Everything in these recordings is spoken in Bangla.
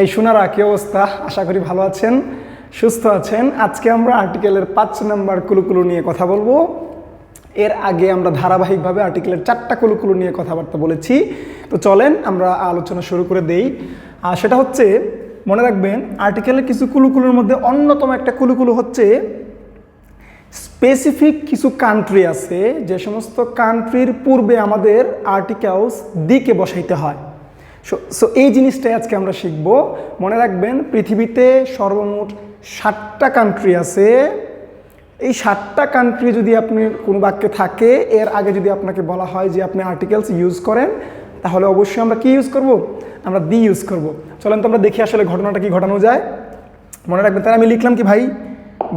এই সোনারা কি অবস্থা, আশা করি ভালো আছেন, সুস্থ আছেন। আজকে আমরা আর্টিকেলের পাঁচ নাম্বার কুলুকুলু নিয়ে কথা বলব। এর আগে আমরা ধারাবাহিকভাবে আর্টিকেলের চারটা কুলুকুলু নিয়ে কথাবার্তা বলেছি। তো চলেন আমরা আলোচনা শুরু করে দেই। আর সেটা হচ্ছে, মনে রাখবেন আর্টিকেলের কিছু কুলুকুলুর মধ্যে অন্যতম একটা কুলুকুলু হচ্ছে স্পেসিফিক কিছু কান্ট্রি আছে। যে সমস্ত কান্ট্রির পূর্বে আমাদের আর্টিকেলস দিকে বসাইতে হয়। সো এই জিনিসটাই আজকে আমরা শিখব। মনে রাখবেন, পৃথিবীতে সর্বমোট ষাটটা কান্ট্রি আছে। এই ষাটটা কান্ট্রি যদি আপনি কোনো বাক্যে থাকে, এর আগে যদি আপনাকে বলা হয় যে আপনি আর্টিকেলস ইউজ করেন, তাহলে অবশ্যই আমরা কি ইউজ করব? আমরা দি ইউজ করব। চলেন তো আমরা দেখি আসলে ঘটনাটা কি ঘটানো যায়। মনে রাখবেন, তাহলে আমি লিখলাম কি ভাই?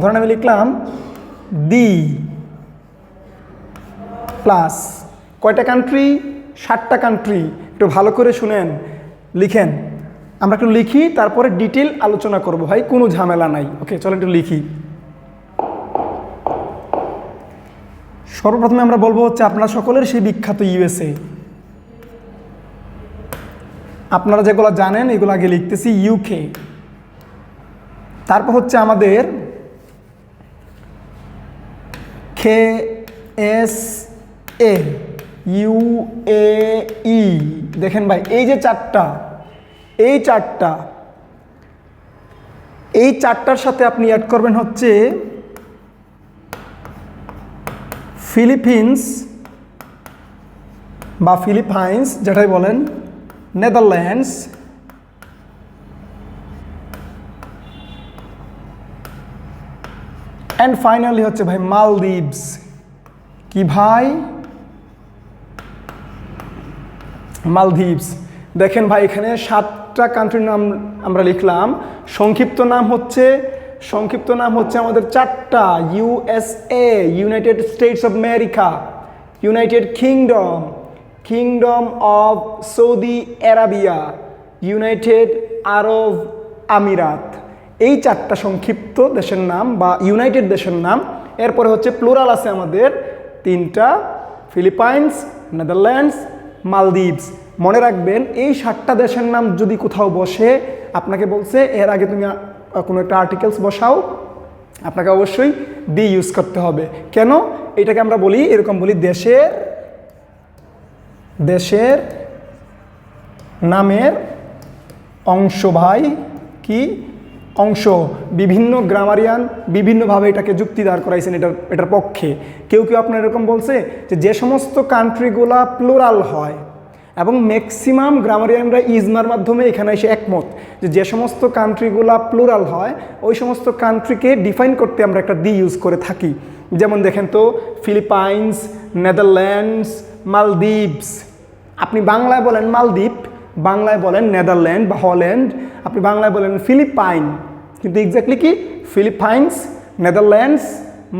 ধরেন আমি লিখলাম দি প্লাস কয়টা কান্ট্রি ষাটটা কান্ট্রি একটু ভালো করে শুনেন, লিখেন। আমরা একটু লিখি, তারপরে ডিটেল আলোচনা করব। ভাই, কোনো ঝামেলা নাই। ওকে চলো একটু লিখি। সর্বপ্রথমে আমরা বলব হচ্ছে আপনারা সকলের সেই বিখ্যাত ইউএসএ আপনারা যেগুলো জানেন, এগুলো আগে লিখতেছি ইউকে তারপর হচ্ছে আমাদের খে এস এ ইউ এ ই। দেখেন ভাই, এই যে চারটা, এই চারটা, এই চারটার সাথে আপনি অ্যাড করবেন হচ্ছে ফিলিপিন্স বা ফিলিপাইন্স, যেটাই বলেন, নেদারল্যান্ডস অ্যান্ড ফাইনালি হচ্ছে ভাই, মালদ্বীপস। কি ভাই? মালদ্বীপস। দেখেন ভাই, এখানে সাতটা কান্ট্রির নাম আমরা লিখলাম। সংক্ষিপ্ত নাম হচ্ছে, সংক্ষিপ্ত নাম হচ্ছে আমাদের চারটা। USA United States of America United Kingdom Kingdom of Saudi Arabia United Arab আমিরাত এই চারটা সংক্ষিপ্ত দেশের নাম বা ইউনাইটেড দেশের নাম। এরপরে হচ্ছে প্লুরাল আছে আমাদের তিনটা। Philippines Netherlands Maldives. মনে রাখবেন, এই সাতটা দেশের নাম যদি কোথাও বসে, আপনাকে বলছে, এর আগে তুমি কোনো একটা আর্টিকেলস বসাও। আপনাকে অবশ্যই দি ইউজ করতে হবে। কেন? এটাকে আমরা বলি, এরকম বলি, দেশের দেশের নামের অংশ ভাই কি? অংশ বিভিন্ন গ্রামারিয়ান বিভিন্নভাবে এটাকে যুক্তি দাঁড় করাইছেন এটার এটার পক্ষে। কেউ কেউ আপনার এরকম বলছে যে যে সমস্ত কান্ট্রিগুলা প্লোরাল হয় এবং ম্যাক্সিমাম গ্রামারিয়ানরা ইজমার মাধ্যমে এখানে এসে একমত যে যে সমস্ত কান্ট্রিগুলা প্লুরাল হয়, ওই সমস্ত কান্ট্রিকে ডিফাইন করতে আমরা একটা দি ইউজ করে থাকি। যেমন দেখেন তো ফিলিপাইন্স নেদারল্যান্ডস মালদ্বীপস আপনি বাংলায় বলেন মালদ্বীপ, বাংলায় বলেন নেদারল্যান্ড বা হল্যান্ড আপনি বাংলায় বলেন ফিলিপাইন কিন্তু এক্স্যাক্টলি কি? ফিলিপাইন্স নেদারল্যান্ডস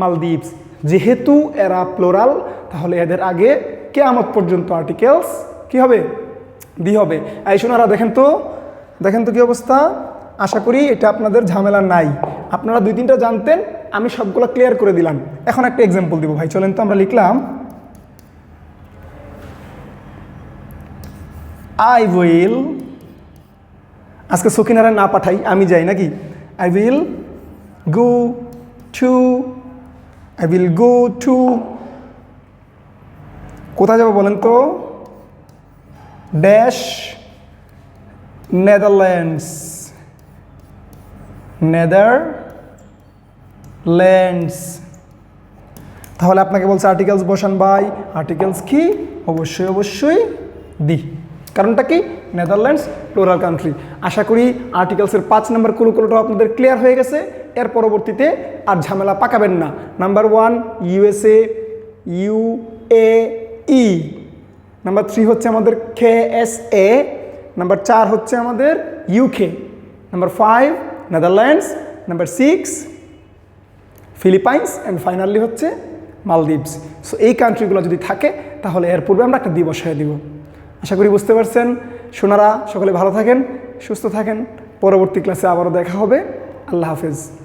মালদ্বীপস যেহেতু এরা প্লোরাল তাহলে এদের আগে কেয়ামত পর্যন্ত আর্টিকেলস কি হবে? দি হবে। এই শোনারা দেখেন তো দেখেন তো কি অবস্থা? আশা করি এটা আপনাদের ঝামেলা নাই। আপনারা দুই তিনটা জানতেন, আমি সবগুলো ক্লিয়ার করে দিলাম। এখন একটা এক্সাম্পল দিব ভাই, চলেন তো আমরা লিখলাম। আই উইল আজকে সকিনারা না পাঠাই, আমি যাই নাকি? I will go to I will go to কোথায় যাব বলেন তো? ড্যাশ নেদারল্যান্ডস নেদারল্যান্ডস তাহলে আপনাকে বলছে আর্টিকেলস বসান বাই আর্টিকেলস কি? অবশ্যই অবশ্যই দি। কারণটা কি? নেদারল্যান্ডস প্লোরাল কান্ট্রি আশা করি আর্টিকেলসের পাঁচ নম্বর কুলুকুলোটাও আপনাদের ক্লিয়ার হয়ে গেছে। এর পরবর্তীতে আর ঝামেলা পাকাবেন না। Number one USA U A E number three হচ্ছে আমাদের কে এস এ নাম্বার চার হচ্ছে আমাদের UK number five Netherlands number six Philippines and finally হচ্ছে মালদ্বীপস সো এই কান্ট্রিগুলো যদি থাকে, তাহলে এর পূর্বে আমরা একটা দিবস হয়ে দিব। আশা করি বুঝতে পারছেন। সোনারা, সকলে ভালো থাকেন, সুস্থ থাকেন। পরবর্তী ক্লাসে আবারও দেখা হবে। আল্লাহ হাফেজ।